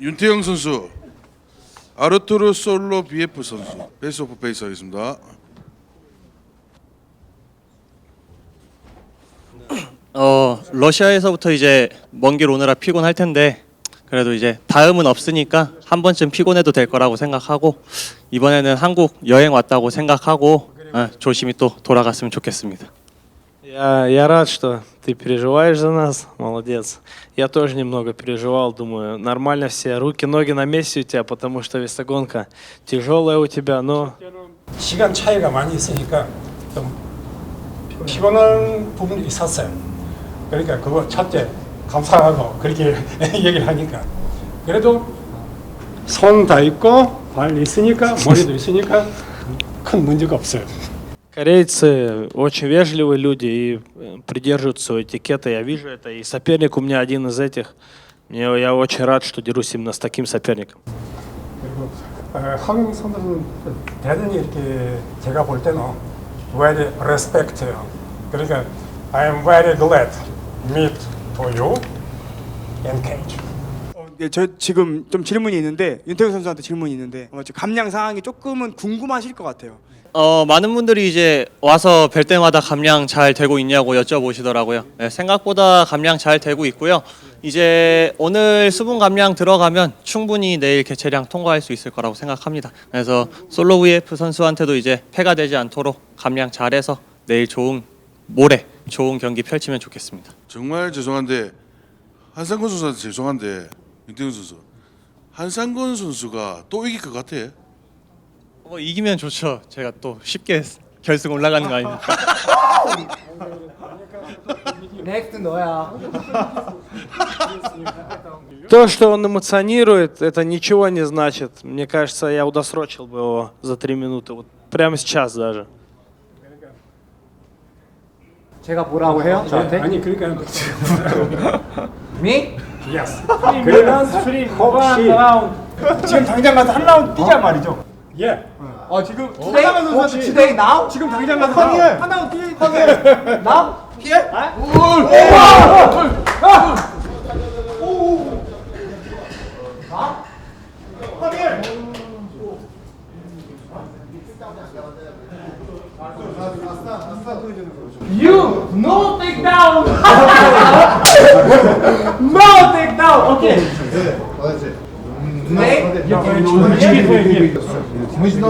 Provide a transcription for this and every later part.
윤태영 선수, 아르투르 솔로 BF 선수, 베이스 오프 베이스 하겠습니다. 어 러시아에서부터 이제 먼 길 오느라 피곤할 텐데 그래도 이제 다음은 없으니까 한 번쯤 피곤해도 될 거라고 생각하고 이번에는 한국 여행 왔다고 생각하고 어, 조심히 또 돌아갔으면 좋겠습니다. Я, я рад, что ты переживаешь за нас. Молодец. Я тоже немного переживал, думаю, нормально все. Руки, ноги на месте у тебя, потому что весогонка тяжелая у тебя, но 시간 차이가 많이 있으니까 좀 피곤한 부분이 있었어요. 그러니까 그거 첫째 감사하고 그렇게 얘기를 하니까 그래도 손 다 있고 발 있으니까 머리도 있으니까 큰 문제가 없어요. корейцы очень вежливые люди и э, придерживаются своего этикета. Я вижу это. И соперник у меня один из этих. Мне, я очень рад, что дерусь именно с таким соперником. 그리고 어, 한국 선수는 대단히 이렇게 제가 볼 때는 very respect요. 그러니까 I am very glad meet to you in cage. 어, 네, 저 지금 좀 질문이 있는데 윤태영 선수한테 질문이 있는데 어, 지금 감량 상황이 조금은 궁금하실 것 같아요. 어 많은 분들이 이제 와서 뵐 때마다 감량 잘 되고 있냐고 여쭤보시더라고요. 네, 생각보다 감량 잘 되고 있고요. 이제 오늘 수분 감량 들어가면 충분히 내일 개체량 통과할 수 있을 거라고 생각합니다. 그래서 솔로 VF 선수한테도 이제 폐가 되지 않도록 감량 잘해서 내일 좋은 모레 좋은 경기 펼치면 좋겠습니다. 정말 죄송한데 한상권 선수한테 죄송한데 윤태영 선수, 한상권 선수가 또 이길 것 같아. 뭐 이기면 좋죠. 제가 또 쉽게 결승 올라가는 거 아닙니까? 넥스트 너야. То, что он эмоционирует, это ничего не значит. Мне кажется, я удосрочил бы его за три минуты. Вот прямо сейчас даже. 제가 뭐라고 해요? 저한테? 아니 그러니까 미? Yes. 그러면 혹시 지금 당장 가서 한 라운드 뛰자 말이죠. 예. 어 지금 투데이? 어, 투데이 now? 지금 당장 가서 한, 한 라운드 뛰자. now? Here? You no take down. no take down. Okay. Today?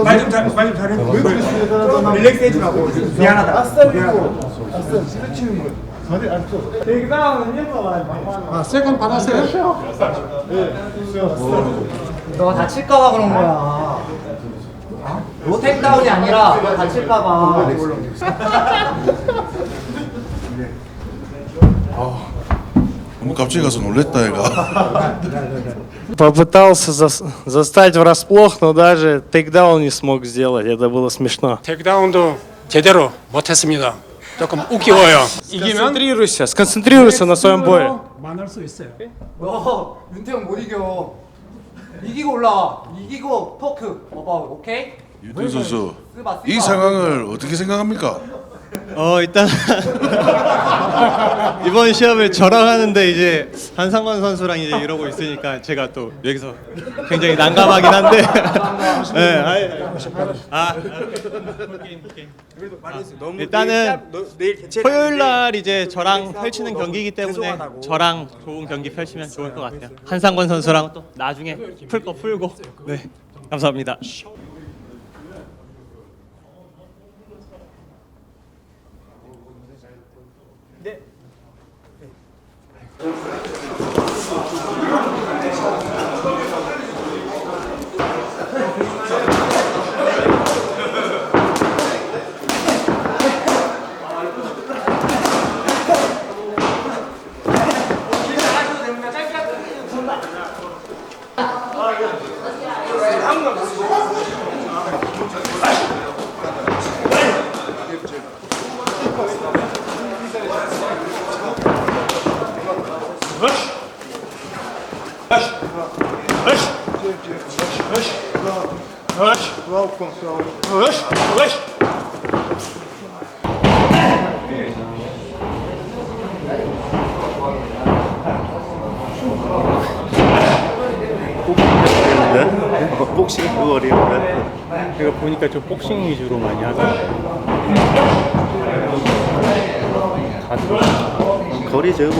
말좀 잘, 말좀 잘해. 릴렉스 해주라고. 미안하다. 너 다칠까봐 그런 거야. 너 택다운이 아니라 너 다칠까봐. 너무 갑자기 가서 놀랬다 얘가. Попытался зас- застать врасплох, но даже тейкдаун не смог сделать. Это было смешно. 테이크다운도 제대로 못했습니다. 조금 웃기워요. Сконцентрируйся, сконцентрируйся на своем бое. 만날 수 있어요. 너 윤태형 못 이겨. 이기고 올라와. 이기고 토크. 어바웃. 오케이? 윤태영 선수, 쓰바 쓰바. 이 상황을 어떻게 생각합니까? 어 일단 이번 시합을 저랑 하는데 이제 한상권 선수랑 이제 이러고 있으니까 제가 또 여기서 굉장히 난감하긴 한데. 네, 아이, 아, 게임, 게임. 너무 일단은 내일, 너, 내일 개최 토요일 날 이제 저랑 펼치는 경기이기 때문에. 저랑 좋은 경기 펼치면 좋을 것 같아요. 한상권 선수랑 또 나중에 풀 거 풀고. 네 감사합니다. Öş. Öş. Öş. 복싱 그 어려운데 제가 보니까 좀 복싱 위주로 많이 하더라고요 거리 제고